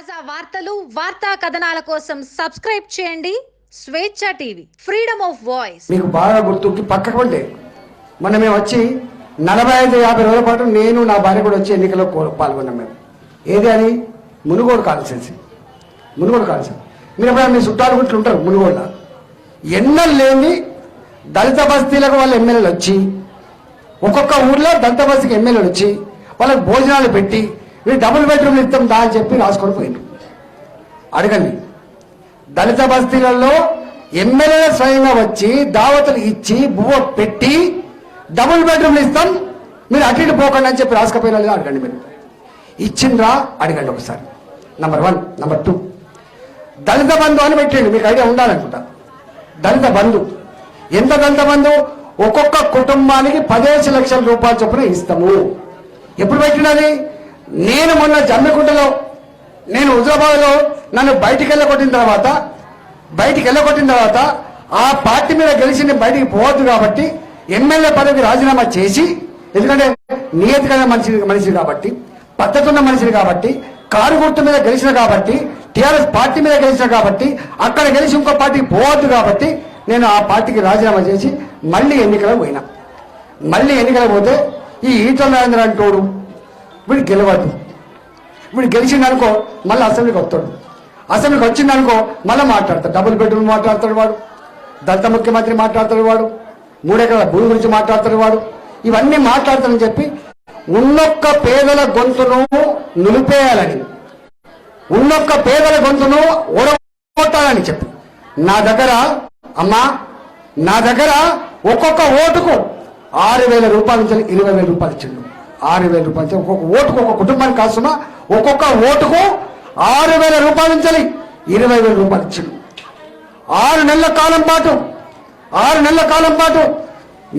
తాజా వార్తలు వార్తా కథనాల కోసం సబ్స్క్రైబ్ చేయండి. స్వేచ్ఛ టీవీ ఫ్రీడమ్ ఆఫ్ వాయిస్. మీకు బాగా గుర్తుకి పక్కకు ఉండే మొన్న మేము వచ్చి నలభై ఐదు యాభై రోజుల పాటు నేను నా భార్య కూడా వచ్చి ఎన్నికల్లో పాల్గొన్నాం మేము. ఏది అని మునుగోడు కాన్స్టెన్సీ మునుగోడు కాన్స్టెన్సీ మీరు ఎప్పుడైనా మీ చుట్టాలు గుట్లు ఉంటారు మునుగోడులో ఎన్నో లేని దళిత బస్తీలకు వాళ్ళ ఎమ్మెల్యేలు వచ్చి ఒక్కొక్క ఊర్లో దళిత బస్తీకి ఎమ్మెల్యేలు వచ్చి వాళ్ళకి భోజనాలు పెట్టి ఇది డబుల్ బెడ్రూమ్లు ఇస్తాం దా అని చెప్పి రాసుకొని పోయింది అడగండి. దళిత బస్తీలలో ఎమ్మెల్యే స్వయంగా వచ్చి దావతులు ఇచ్చి బువ్వ పెట్టి డబుల్ బెడ్రూమ్లు ఇస్తాం మీరు అటు ఇటు పోకండి అని చెప్పి రాసుకపోయినా లేదా అడగండి మీరు. ఇచ్చిండ్రా? అడగండి ఒకసారి. Number one number two Dalit Bandhu అని పెట్టండి. మీకు ఐడియా ఉండాలనుకుంటా. దళిత బంధు. ఎంత దళిత బంధు? ఒక్కొక్క కుటుంబానికి పదిహేను లక్షల రూపాయల చొప్పున ఇస్తాము. ఎప్పుడు పెట్టినది నేను మొన్న జమ్మికుంటలో నేను హుజరాబాద్లో నన్ను బయటికి వెళ్ళగొట్టిన తర్వాత బయటికి వెళ్ళగొట్టిన తర్వాత ఆ పార్టీ మీద గెలిచి నేను బయటికి పోవద్దు కాబట్టి ఎమ్మెల్యే పదవికి రాజీనామా చేసి ఎందుకంటే నియతిగా మనిషి మనిషి కాబట్టి పద్ధతి ఉన్న మనిషిని కాబట్టి కారు గుర్తు మీద గెలిచిన కాబట్టి టిఆర్ఎస్ పార్టీ మీద గెలిచిన కాబట్టి అక్కడ గెలిచి ఇంకో పార్టీకి పోవద్దు కాబట్టి నేను ఆ పార్టీకి రాజీనామా చేసి మళ్ళీ ఎన్నికలకు పోయినా. మళ్ళీ ఎన్నికలకు పోతే ఈ ఈటల రాజేంద్ర అంటోడు వీడు గెలవద్దు వీడు గెలిచిందనుకో మళ్ళీ అసెంబ్లీకి వస్తాడు. అసెంబ్లీకి వచ్చిందనుకో అనుకో మళ్ళీ మాట్లాడతాడు. డబుల్ బెడ్రూమ్ మాట్లాడతాడు వాడు. దళిత ముఖ్యమంత్రి మాట్లాడతాడు వాడు. మూడెకరాల భూమి గురించి మాట్లాడతాడు వాడు. ఇవన్నీ మాట్లాడతాడని చెప్పి ఉన్నొక్క పేదల గొంతును నిలిపేయాలని. ఉన్నొక్క పేదల గొంతును ఓడగొట్టాలని చెప్పి. నా దగ్గర అమ్మా నా దగ్గర ఒక్కొక్క ఓటుకు ఆరు వేల రూపాయల నుంచి ఇరవై వేల రూపాయలు ఇచ్చిండు. ఆరు వేల రూపాయలు. ఒక్కొక్క ఓటుకు ఒక కుటుంబానికి కాస్తున్నా ఒక్కొక్క ఓటుకు ఆరు వేల రూపాయలు ఇచ్చాలి ఇరవై వేల రూపాయలు ఇచ్చిండు. ఆరు నెలల కాలం పాటు ఆరు నెలల కాలం పాటు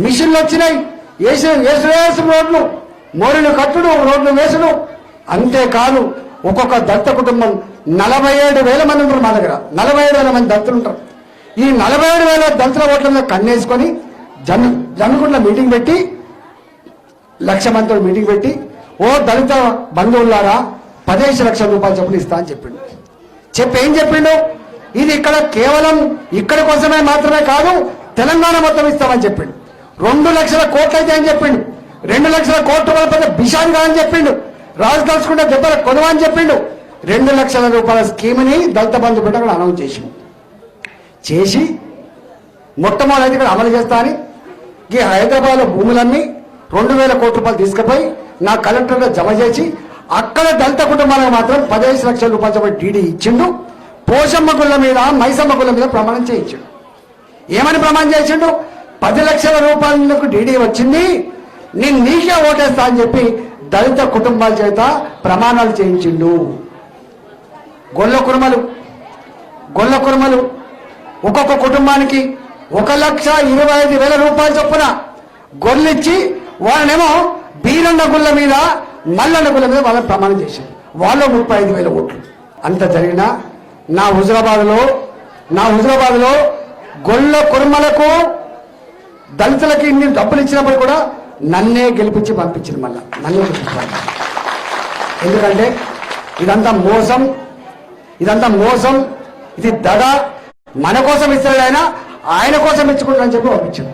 మిషన్లు వచ్చినాయి. వేసిన వేసిన రోడ్లు మోరిన కట్టుడు రోడ్లు వేసుడు. అంతేకాదు ఒక్కొక్క దత్త కుటుంబం నలభై ఏడు వేల మంది ఉంటారు మా దగ్గర. నలభై ఏడు వేల మంది దత్తులు ఉంటారు. ఈ నలభై ఏడు వేల దళితుల ఓట్ల మీద కన్నేసుకొని జన్ జన్మకుంట్ల మీటింగ్ పెట్టి లక్ష మందితో మీటింగ్ పెట్టి ఓ దళిత బంధువులారా పదిహేను లక్షల రూపాయలు చొప్పున ఇస్తా అని చెప్పిండు. చెప్పి ఏం చెప్పిండు? ఇది ఇక్కడ కేవలం ఇక్కడ కోసమే మాత్రమే కాదు తెలంగాణ మొత్తం ఇస్తామని చెప్పిండు. రెండు లక్షల కోట్లు అయితే అని చెప్పిండు. రెండు లక్షల కోట్ల వల్ల బిషాన్ అని చెప్పిండు. రాజు తలుచుకుంటే దెబ్బల కొనువ అని చెప్పిండు. రెండు లక్షల రూపాయల స్కీమ్ని దళిత బంధు పెట్టి కూడా అనౌన్స్ చేసిండు. చేసి మొట్టమొదటి ఇక్కడ అమలు చేస్తా అని ఈ హైదరాబాద్లో భూములన్నీ రెండు వేల కోట్ల రూపాయలు తీసుకుపోయి నా కలెక్టర్లో జమ చేసి అక్కడ దళిత కుటుంబాలకు మాత్రం పదిహేను లక్షల రూపాయలు చొప్పున డీడీ ఇచ్చిండు. పోషమ్మ గుళ్ళ మీద మైసమ్మ గుళ్ళ మీద ప్రమాణం చేయించిండు. ఏమని ప్రమాణం చేసిండు పది లక్షల రూపాయలకు డీడీ వచ్చింది. నేను నీకే ఓటేస్తా అని చెప్పి దళిత కుటుంబాల చేత ప్రమాణాలు చేయించిండు. గొల్ల కురుమలు గొల్ల కురుమలు. ఒక్కొక్క కుటుంబానికి ఒక లక్ష ఇరవై ఐదు వేల రూపాయలు చొప్పున గొర్రెలిచ్చి వాళ్ళనేమో బీరన్న గుళ్ళ మీద మల్లన్న గుళ్ళ మీద వాళ్ళని ప్రమాణం చేశారు. వాళ్ళు ముప్పై ఐదు వేల ఓట్లు. అంత జరిగినా నా హుజరాబాద్లో నా హుజరాబాద్లో గొల్ల కుర్మలకు దళితులకి ఇన్ని డబ్బులు ఇచ్చినప్పుడు కూడా నన్నే గెలిపించి పంపించింది మళ్ళా. నన్నే గెలిపించాలి ఎందుకంటే ఇదంతా మోసం ఇదంతా మోసం ఇది దడ. మన కోసం ఇస్తాడు ఆయన ఆయన కోసం ఇచ్చుకుంటాడని చెప్పి పంపించాడు